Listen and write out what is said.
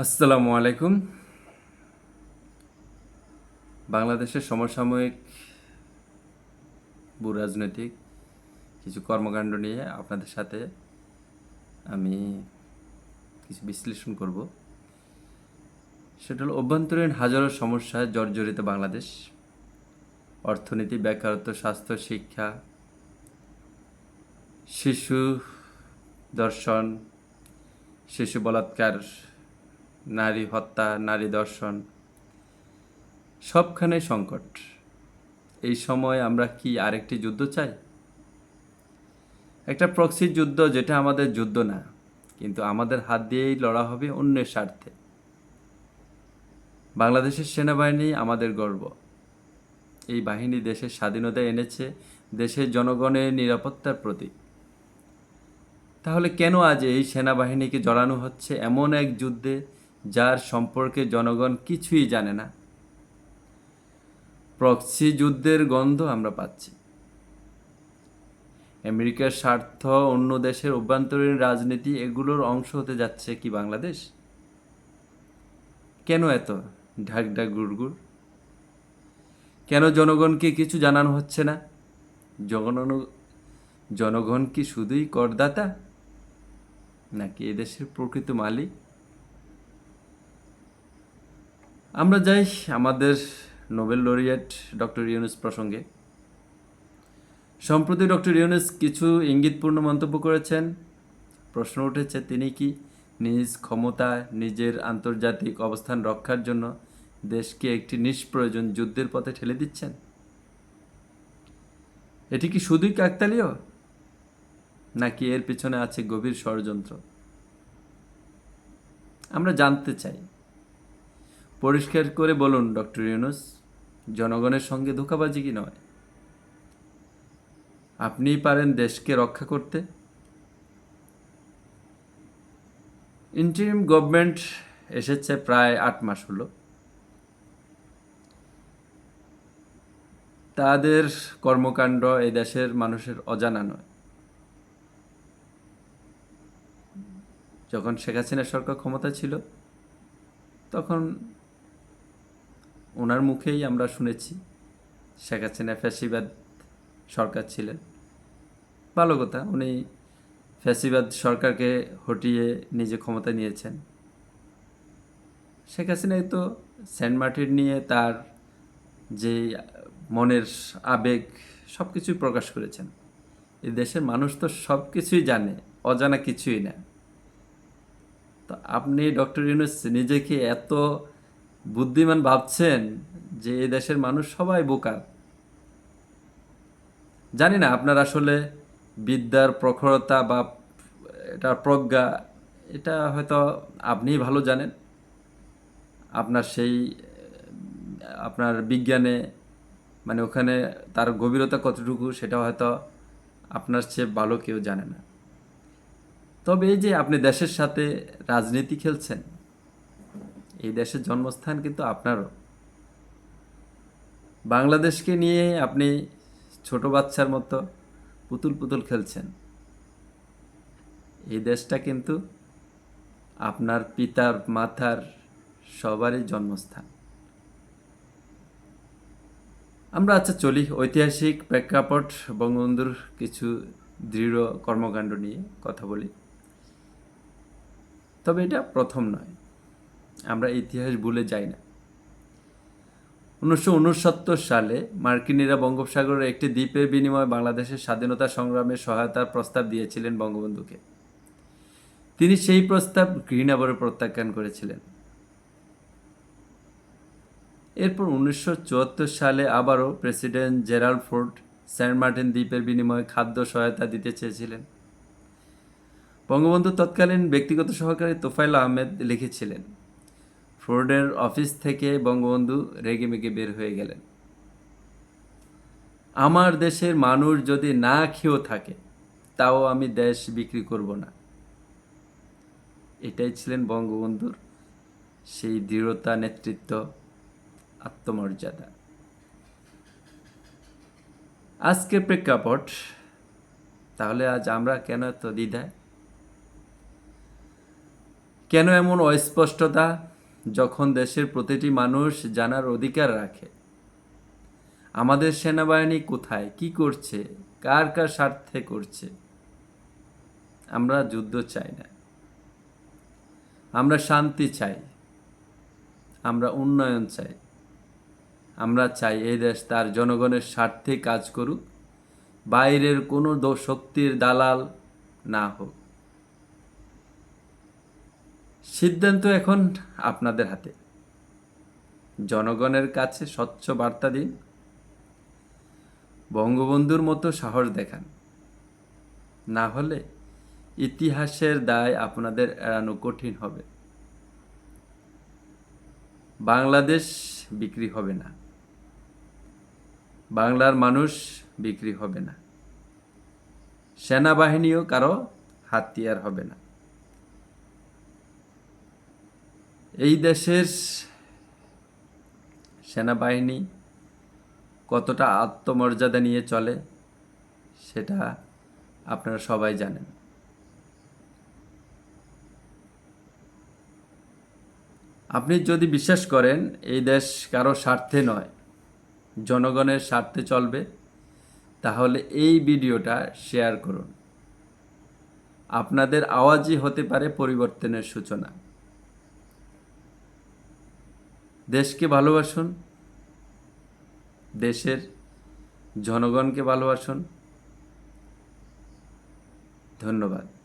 আসসালামু আলাইকুম। বাংলাদেশের সমসাময়িক ভূ রাজনৈতিক কিছু কর্মকাণ্ড নিয়ে আপনাদের সাথে আমি কিছু বিশ্লেষণ করব। সেটা হলো, অভ্যন্তরীণ হাজারো সমস্যায় জর্জরিত বাংলাদেশ, অর্থনীতি, বেকারত্ব, স্বাস্থ্য, শিক্ষা, শিশু দর্শন, শিশু বলাৎকার নারী হত্যা, নারী দর্শন, সবখানে সংকট। এই সময় আমরা কি আরেকটি যুদ্ধ চাই? একটা প্রক্সি যুদ্ধ যেটা আমাদের যুদ্ধ না, কিন্তু আমাদের হাত দিয়েই লড়া হবে অন্যের স্বার্থে। বাংলাদেশের সেনাবাহিনী আমাদের গর্ব। এই বাহিনী দেশের স্বাধীনতা এনেছে, দেশের জনগণের নিরাপত্তার প্রতীক। তাহলে কেন আজ এই সেনাবাহিনীকে জড়ানো হচ্ছে এমন এক যুদ্ধে যার সম্পর্কে জনগণ কিছুই জানে না। প্রক্সি যুদ্ধের গন্ধ আমরা পাচ্ছি। আমেরিকার স্বার্থ অন্য দেশের অভ্যন্তরীণ রাজনীতি এগুলোর অংশ হতে যাচ্ছে কি বাংলাদেশ? কেন এত ঢাক ঢাক গুড়গুড় কেন জনগণকে কিছু জানানো হচ্ছে না? জনগণ জনগণ কি শুধুই করদাতা? নাকি এদেশের প্রকৃত মালিক? আমরা যাই আমাদের নোবেল লরিয়েট ডক্টর ইউনুস প্রসঙ্গে। সম্প্রতি ডক্টর ইউনুস কিছু ইঙ্গিতপূর্ণ মন্তব্য করেছেন। প্রশ্ন উঠেছে, তিনি কি নিজ ক্ষমতা, নিজের আন্তর্জাতিক অবস্থান রক্ষার জন্য দেশকে একটি নিষ্প্রয়োজন যুদ্ধের পথে ঠেলে দিচ্ছেন? এটি কি শুধুই কাকতালীয়, নাকি এর পিছনে আছে গভীর ষড়যন্ত্র? আমরা জানতে চাই। পরিষ্কার করে বলুন, ডক্টর ইউনুস, জনগণের সঙ্গে ধোকাবাজি কি নয়? আপনিই পারেন দেশকে রক্ষা করতে। ইন্টারিম গভর্নমেন্ট এসেছে প্রায় আট মাস হলো। তাদের কর্মকাণ্ড এই দেশের মানুষের অজানা নয়। যখন শেখ হাসিনা সরকার ক্ষমতা ছিল, তখন ওনার মুখেই আমরা শুনেছি। শেখ হাসিনা ফ্যাসিবাদ সরকার ছিলেন। ভালো কথা, উনি ফ্যাসিবাদ সরকারকে হটিয়ে নিজে ক্ষমতা নিয়েছেন। শেখ হাসিনাই তো সেন্ট মার্টিন নিয়ে তার যে মনের আবেগ সব কিছুই প্রকাশ করেছেন। এই দেশের মানুষ তো সব কিছুই জানে, অজানা কিছুই না। তো আপনি ডক্টর ইউনুস নিজেকে এত বুদ্ধিমান ভাবছেন যে এই দেশের মানুষ সবাই বোকা। জানি না, আপনার আসলে বিদ্যার প্রখরতা বা এটা প্রজ্ঞা, এটা হয়তো আপনিই ভালো জানেন। আপনার সেই, আপনার বিজ্ঞানে মানে ওখানে তার গভীরতা কতটুকু সেটা হয়তো আপনার চেয়ে ভালো কেউ জানে না। তবে এই যে আপনি দেশের সাথে রাজনীতি খেলছেন এই দেশের জন্মস্থান কিন্তু আপনারও। বাংলাদেশকে নিয়ে আপনি ছোট বাচ্চার মতো পুতুল পুতুল খেলছেন। এই দেশটা কিন্তু আপনার পিতার মাথার সবারই জন্মস্থান। আমরা আচ্ছা চলি ঐতিহাসিক প্রেক্ষাপট বঙ্গবন্ধুর কিছু দৃঢ় কর্মকাণ্ড নিয়ে কথা বলি। তবে এটা প্রথম নয়। আমরা ইতিহাস ভুলে যাই না। উনিশশো উনসত্তর সালে মার্কিনীরা বঙ্গোপসাগরের একটি দ্বীপের বিনিময়ে বাংলাদেশের স্বাধীনতা সংগ্রামে সহায়তার প্রস্তাব দিয়েছিলেন বঙ্গবন্ধুকে। তিনি সেই প্রস্তাব ঘৃণাভরে প্রত্যাখ্যান করেছিলেন। এরপর উনিশশো চুয়াত্তর সালে আবারও president Gerald Ford Saint Martin দ্বীপের বিনিময়ে খাদ্য সহায়তা দিতে চেয়েছিলেন। বঙ্গবন্ধু তৎকালীন ব্যক্তিগত সহকারী তোফাইল আহমেদ লিখেছিলেন ফোর্ডের অফিস থেকে বঙ্গবন্ধু রেগেমেগে বের হয়ে গেলেন। আমার দেশের মানুষ যদি না খেয়েও থাকে, তাও আমি দেশ বিক্রি করব না। এটাই ছিলেন বঙ্গবন্ধুর সেই দৃঢ়তা, নেতৃত্ব, আত্মমর্যাদা। আজকের প্রেক্ষাপট, তাহলে আজ আমরা কেন এত দ্বিধায়? কেন এমন অস্পষ্টতা যখন দেশের প্রতিটি মানুষ জানার অধিকার রাখে। আমাদের সেনাবাহিনী কোথায়? কি করছে? কার কার স্বার্থে করছে? আমরা যুদ্ধ চাই না। আমরা শান্তি চাই। আমরা উন্নয়ন চাই। আমরা চাই এই দেশ তার জনগণের স্বার্থে কাজ করুক। বাইরের কোনো শক্তির দালাল না হোক। সিদ্ধান্ত এখন আপনাদের হাতে। জনগণের কাছে স্বচ্ছ বার্তা দিন। বঙ্গবন্ধুর মতো সাহস দেখান। না হলে ইতিহাসের দায় আপনাদের এড়ানো কঠিন হবে। বাংলাদেশ বিক্রি হবে না। বাংলার মানুষ বিক্রি হবে না। সেনাবাহিনীও কারও হাতিয়ার হবে না। এই দেশের সেনাবাহিনী কতটা আত্মমর্যাদা নিয়ে চলে, সেটা আপনারা সবাই জানেন। আপনি যদি বিশ্বাস করেন, এই দেশ কারও স্বার্থে নয়, জনগণের স্বার্থে চলবে, তাহলে এই ভিডিওটা শেয়ার করুন। আপনাদের আওয়াজই হতে পারে পরিবর্তনের সূচনা। দেশকে ভালোবাসুন দেশের জনগণকে ভালোবাসুন। ধন্যবাদ।